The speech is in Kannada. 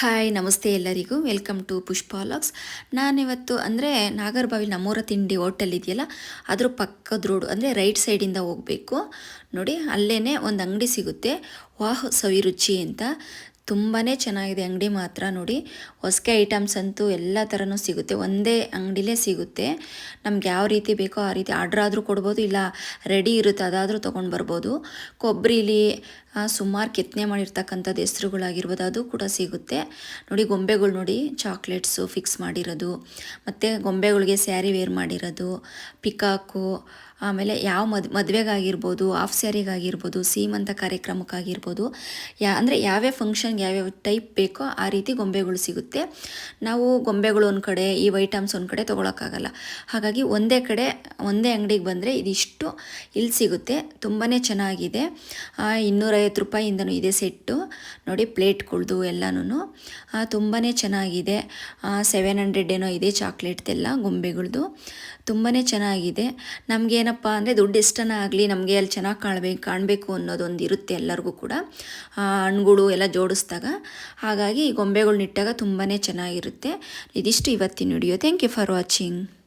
ಹಾಯ್ ನಮಸ್ತೆ ಎಲ್ಲರಿಗೂ. ವೆಲ್ಕಮ್ ಟು ಪುಷ್ಪಾಲಾಗ್ಸ್ ನಾನಿವತ್ತು ಅಂದರೆ ನಾಗರಬಾವಿ ನಮ್ಮೂರ ತಿಂಡಿ ಹೋಟೆಲ್ ಇದೆಯಲ್ಲ, ಅದ್ರ ಪಕ್ಕದ ರೋಡು ಅಂದರೆ ರೈಟ್ ಸೈಡಿಂದ ಹೋಗಬೇಕು. ನೋಡಿ ಅಲ್ಲೇ ಒಂದು ಅಂಗಡಿ ಸಿಗುತ್ತೆ. ವಾಹ್, ಸವಿರುಚಿ ಅಂತ. ತುಂಬಾ ಚೆನ್ನಾಗಿದೆ. ಅಂಗಡಿ ಮಾತ್ರ ನೋಡಿ. ಹೊಸಕೆ ಐಟಮ್ಸ್ ಅಂತೂ ಎಲ್ಲ ಥರನೂ ಸಿಗುತ್ತೆ. ಒಂದೇ ಅಂಗಡಿಲೇ ಸಿಗುತ್ತೆ. ನಮ್ಗೆ ಯಾವ ರೀತಿ ಬೇಕೋ ಆ ರೀತಿ ಆರ್ಡ್ರ್ ಆದರೂ ಕೊಡ್ಬೋದು, ಇಲ್ಲ ರೆಡಿ ಇರುತ್ತೆ ಅದಾದರೂ ತೊಗೊಂಡು ಬರ್ಬೋದು. ಕೊಬ್ಬರಿಲಿ ಸುಮಾರು ಕೆತ್ತನೆ ಮಾಡಿರ್ತಕ್ಕಂಥದ್ದು ಹೆಸ್ರುಗಳಾಗಿರ್ಬೋದು, ಅದು ಕೂಡ ಸಿಗುತ್ತೆ. ನೋಡಿ, ಗೊಂಬೆಗಳು ನೋಡಿ. ಚಾಕ್ಲೇಟ್ಸು ಫಿಕ್ಸ್ ಮಾಡಿರೋದು. ಮತ್ತು ಗೊಂಬೆಗಳಿಗೆ ಸ್ಯಾರಿ ವೇರ್ ಮಾಡಿರೋದು. ಪಿಕಾಕು, ಆಮೇಲೆ ಯಾವ ಮದ್, ಮದುವೆಗಾಗಿರ್ಬೋದು ಆಫ್ ಸ್ಯಾರಿಗಾಗಿರ್ಬೋದು ಸೀಮಂತ ಕಾರ್ಯಕ್ರಮಕ್ಕಾಗಿರ್ಬೋದು. ಯಾ, ಅಂದರೆ ಯಾವ್ಯಾವ ಫಂಕ್ಷನ್ಗೆ ಯಾವ್ಯಾವ ಟೈಪ್ ಬೇಕೋ ಆ ರೀತಿ ಗೊಂಬೆಗಳು ಸಿಗುತ್ತೆ. ನಾವು ಗೊಂಬೆಗಳು ಒಂದು ಕಡೆ, ಈ ಐಟಮ್ಸ್ ಒಂದು ಕಡೆ ತೊಗೊಳಕ್ಕಾಗಲ್ಲ. ಹಾಗಾಗಿ ಒಂದೇ ಕಡೆ, ಒಂದೇ ಅಂಗಡಿಗೆ ಬಂದರೆ ಇದಿಷ್ಟು ಇಲ್ಲಿ ಸಿಗುತ್ತೆ. ತುಂಬಾ ಚೆನ್ನಾಗಿದೆ. ಇನ್ನೂರೈವತ್ತು ರೂಪಾಯಿಂದನೂ ಇದೆ ಸೆಟ್ಟು. ನೋಡಿ, ಪ್ಲೇಟ್ಗಳ್ದು ಎಲ್ಲನೂ ತುಂಬಾ ಚೆನ್ನಾಗಿದೆ. ಸೆವೆನ್ ಹಂಡ್ರೆಡ್ ಏನೋ ಇದೆ ಚಾಕ್ಲೇಟ್ದೆಲ್ಲ ಗೊಂಬೆಗಳ್ದು. ತುಂಬಾ ಚೆನ್ನಾಗಿದೆ. ನಮಗೇನಪ್ಪ ಅಂದರೆ ದುಡ್ಡು ಎಷ್ಟನ ಆಗಲಿ ನಮಗೆ ಅಲ್ಲಿ ಚೆನ್ನಾಗಿ ಕಾಣಬೇಕು ಕಾಣಬೇಕು ಅನ್ನೋದೊಂದು ಇರುತ್ತೆ ಎಲ್ಲರಿಗೂ ಕೂಡ. ಹಣ್ಣುಗಳು ಎಲ್ಲ ಜೋಡಿಸಿದಾಗ ಹಾಗಾಗಿ ಗೊಂಬೆಗಳನ್ನಿಟ್ಟಾಗ ತುಂಬಾ ಚೆನ್ನಾಗಿರುತ್ತೆ. ಇದಿಷ್ಟು ಇವತ್ತಿನ video. Thank you for watching